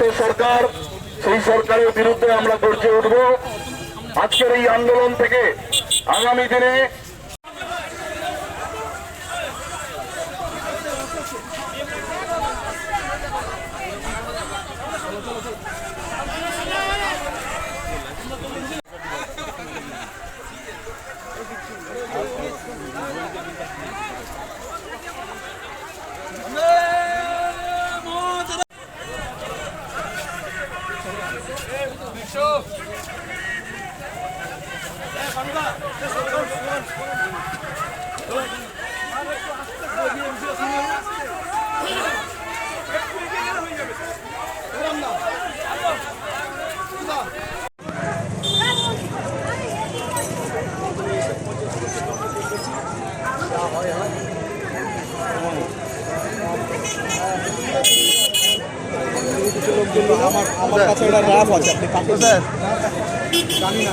অপদার্থ সরকার সেই সরকারের বিরুদ্ধে আমরা গর্জে উঠব। আজকের এই আন্দোলন থেকে আগামী দিনে আমার আমার কাছে একটা রাফ আছে আপনি কাকে জানি না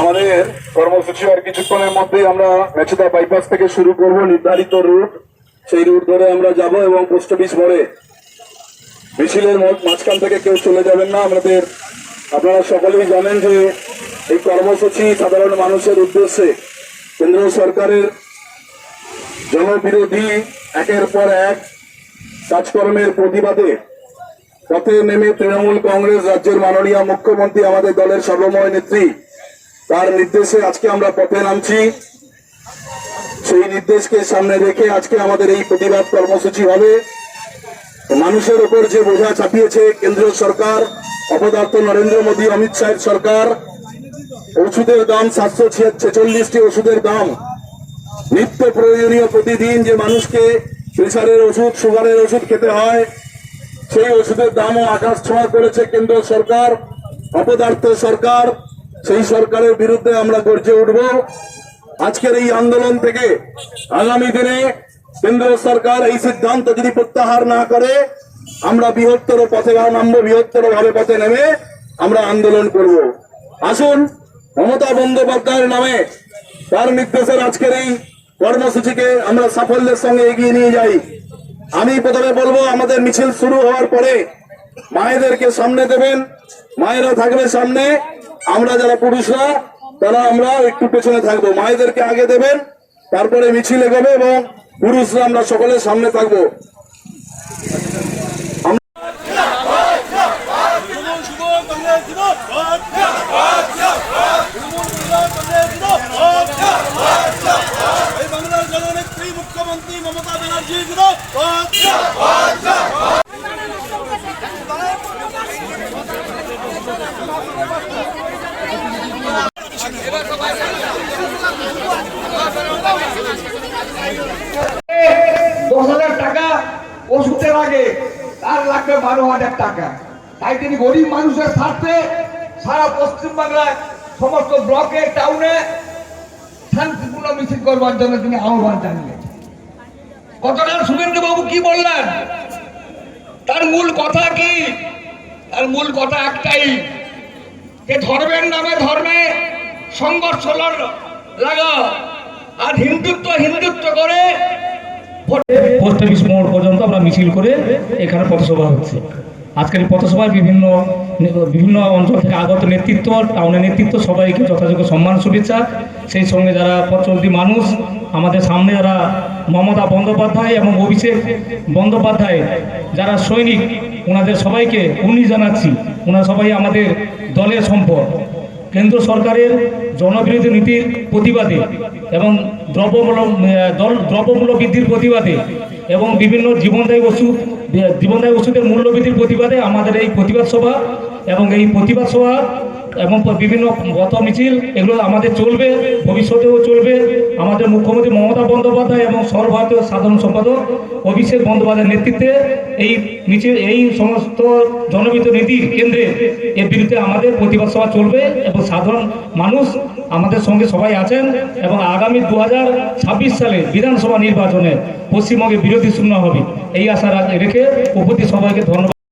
আমাদের কর্মসূচি আর কিছুক্ষণের মধ্যেই আমরা মেচেদা বাইপাস থেকে শুরু করব নির্ধারিত রুট। সেই রুট ধরে আমরা যাব এবং পোস্ট অফিস মোড়ে। মিছিলের মাঝখান থেকে কেউ চলে যাবেন না। আমাদের আপনারা সকলেই জানেন যে এই কর্মসূচি সাধারণ মানুষের উদ্দেশ্যে কেন্দ্র সরকারের জনবিরোধী একের পর এক কাজকর্মের প্রতিবাদে পথে নেমে তৃণমূল কংগ্রেস রাজ্যের মাননীয় মুখ্যমন্ত্রী, আমাদের দলের সর্বময় নেত্রী তার নির্দেশে আজকে আমরা পথে নামছি। সেই নির্দেশকে সামনে রেখে আজকে আমাদের এই প্রতিবাদ কর্মসূচি হবে। মানুষের উপর যে বোঝা চাপিয়েছে কেন্দ্রীয় সরকার, অপদার্থ নরেন্দ্র মোদী, অমিত শাহের সরকার, ওষুধের দাম সাতশো ছেচল্লিশটি ওষুধের দাম। নিত্য প্রয়োজনীয় প্রতিদিন যে মানুষকে প্রেসারের ওষুধ, সুগারের ওষুধ খেতে হয়, সেই ওষুধের দামও আকাশ ছোঁয়া করেছে কেন্দ্র সরকার, অপদার্থ সরকার। সেই সরকারের বিরুদ্ধে আমরা গর্জে উঠব। আজকের এই আন্দোলন থেকে আগামী দিনে কেন্দ্র সরকার এই সিদ্ধান্ত যদি প্রত্যাহার না করে, আমরা বৃহত্তর পথে নামবো বৃহত্তর ভাবে পথে নেমে আমরা আন্দোলন করব। আসুন, মমতা বন্দ্যোপাধ্যায়ের নামে তার নির্দেশের আজকের এই কর্মসূচিকে আমরা সাফল্যের সঙ্গে এগিয়ে নিয়ে যাই। আমি প্রথমে বলব, আমাদের মিছিল শুরু হওয়ার পরে মায়েদেরকে সামনে দেবেন। মায়েরা থাকবে সামনে। আমরা যারা পুরুষরা, তারা আমরা একটু পেছনে থাকব। মায়েদেরকে আগে দেবেন, তারপরে মিছিল এগোবে এবং পুরুষরা আমরা সকলে সামনে থাকব দশ হাজার টাকা ওষুধের আগে তার লাগবে বারো হাজার টাকা। তাই তিনি গরিব মানুষের স্বার্থে সারা পশ্চিমবাংলায় সমস্ত ব্লকে, টাউনে শান্তিপূর্ণ মিছিল করবার জন্য তিনি আহ্বান জানিয়েছেন। কতটা শুভেন্দু বাবু কি বললেন? তার মূল কথা কি? তার মূল কথা একটাই, যে ধর্মের নামে ধর্মে সংঘর্ষ লাগা আর হিন্দুত্ব হিন্দুত্ব করে পোস্ট অফিস মোড় পর্যন্ত আমরা মিছিল করে এখানে পথসভা হচ্ছে। আজকের পথসভায় বিভিন্ন বিভিন্ন অঞ্চল থেকে আগত নেতৃত্ব, টাউনের নেতৃত্ব সবাইকে যথাযোগ্য সম্মান, শুভেচ্ছা। সেই সঙ্গে যারা পথচলতি মানুষ, আমাদের সামনে যারা মমতা বন্দ্যোপাধ্যায় এবং অভিষেক বন্দ্যোপাধ্যায়, যারা সৈনিক, ওনাদের সবাইকে উনি জানাচ্ছি। ওনারা সবাই আমাদের দলের সম্পদ। কেন্দ্র সরকারের জনবিরোধী নীতির প্রতিবাদে এবং দ্রব্যমূলক দ্রব্যমূল্য বৃদ্ধির প্রতিবাদে এবং বিভিন্ন জীবনদায়ী ওষুধ জীবনদায়ী ওষুধের মূল্যবৃদ্ধির প্রতিবাদে আমাদের এই প্রতিবাদ সভা এবং এই প্রতিবাদ সভা এবং বিভিন্ন পথ মিছিল, এগুলো আমাদের চলবে, ভবিষ্যতেও চলবে। আমাদের মুখ্যমন্ত্রী মমতা বন্দ্যোপাধ্যায় এবং সর্বভারতীয় সাধারণ সম্পাদক অভিষেক বন্দ্যোপাধ্যায়ের নেতৃত্বে এই মিছিল, এই সমস্ত জনবিত নীতির কেন্দ্রে এর বিরুদ্ধে আমাদের প্রতিবাদ সভা চলবে এবং সাধারণ মানুষ আমাদের সঙ্গে সবাই আছেন এবং আগামী দু হাজার ছাব্বিশ সালে বিধানসভা নির্বাচনে পশ্চিমবঙ্গে বিরোধী শূন্য হবে। এই আশা রাখ- উপস্থিত সবাইকে ধন্যবাদ।